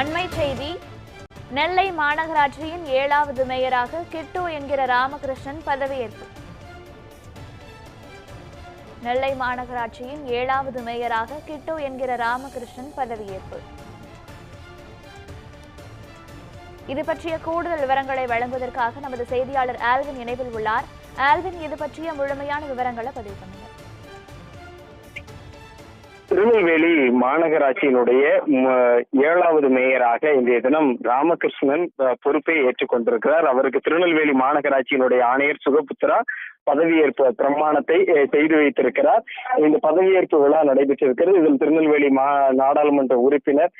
அண்மை செய்தி. நெல்லை மாநகராட்சியின் ஏழாவது மேயராக கிட்டு என்கிற ராமகிருஷ்ணன் பதவியேற்பு. நெல்லை மாநகராட்சியின் ஏழாவது மேயராக கிட்டு என்கிற ராமகிருஷ்ணன் பதவியேற்பு. இது பற்றிய கூடுதல் விவரங்களை வழங்குவதற்காக நமது செய்தியாளர் ஆல்வின் இணைவில் உள்ளார். ஆல்வின் இது பற்றிய முழுமையான விவரங்களை பதிவு பண்ணுங்கள். திருநெல்வேலி மாநகராட்சியினுடைய ஏழாவது மேயராக இன்றைய தினம் ராமகிருஷ்ணன் பொறுப்பை ஏற்றுக்கொண்டிருக்கிறார். அவருக்கு திருநெல்வேலி மாநகராட்சியினுடைய ஆணையர் சுகபுத்திரா பதவியேற்பு பிரமாணத்தை செய்து வைத்திருக்கிறார். இந்த பதவியேற்பு விழா நடைபெற்றிருக்கிறது. இதில் திருநெல்வேலி மா நாடாளுமன்ற உறுப்பினர்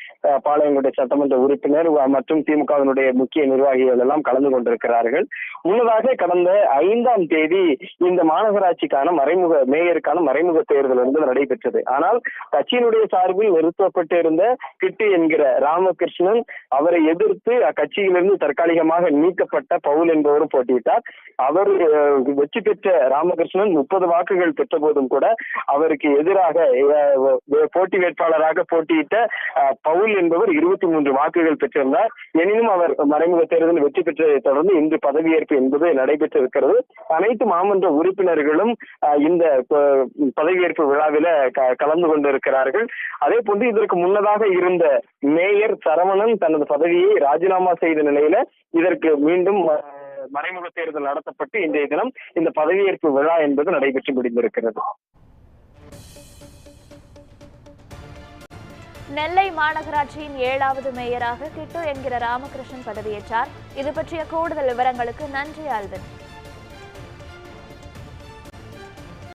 பாளையங்கோட்டை சட்டமன்ற உறுப்பினர் மற்றும் திமுகவினுடைய முக்கிய நிர்வாகிகள் எல்லாம் கலந்து கொண்டிருக்கிறார்கள். முன்னதாக கடந்த ஐந்தாம் தேதி இந்த மாநகராட்சிக்கான மறைமுக மேயருக்கான மறைமுக தேர்தல் என்பது நடைபெற்றது. ஆனால் கட்சியினுடைய சார்பில் நிறுத்தப்பட்டிருந்த கிட்டு என்கிற ராமகிருஷ்ணன் அவரை எதிர்த்து அக்கட்சியிலிருந்து தற்காலிகமாக நீக்கப்பட்ட பவுல் என்பவரும் போட்டியிட்டார். அவர் வெற்றி பெற்ற ராமகிருஷ்ணன் முப்பது வாக்குகள் பெற்ற போதும் கூட அவருக்கு எதிராக போட்டி வேட்பாளராக போட்டியிட்ட பவுல் என்பவர் இருபத்தி மூன்று வாக்குகள் பெற்றிருந்தார். எனினும் அவர் மறைமுக தேர்தலில் வெற்றி பெற்றதை தொடர்ந்து இன்று பதவியேற்பு என்பது நடைபெற்றிருக்கிறது. அனைத்து மாமன்ற உறுப்பினர்களும் இந்த பதவியேற்பு விழாவில க- கலந்து கொண்டிருக்கிறார்கள். அதே போன்று இதற்கு முன்னதாக இருந்த மேயர் சரவணன் தனது பதவியை ராஜினாமா செய்த நிலையில இதற்கு மீண்டும் மறைமுக தேர்தல் நடத்தப்பட்டு இன்றைய தினம் இந்த பதவியேற்பு விழா என்பது நடைபெற்று முடிந்திருக்கிறது. நெல்லை மாநகராட்சியின் ஏழாவது மேயராக கிட்டு என்கிற ராமகிருஷ்ணன் பதவியேற்றார். இது பற்றிய கூடுதல் விவரங்களுக்கு நன்றி ஆல்வின்.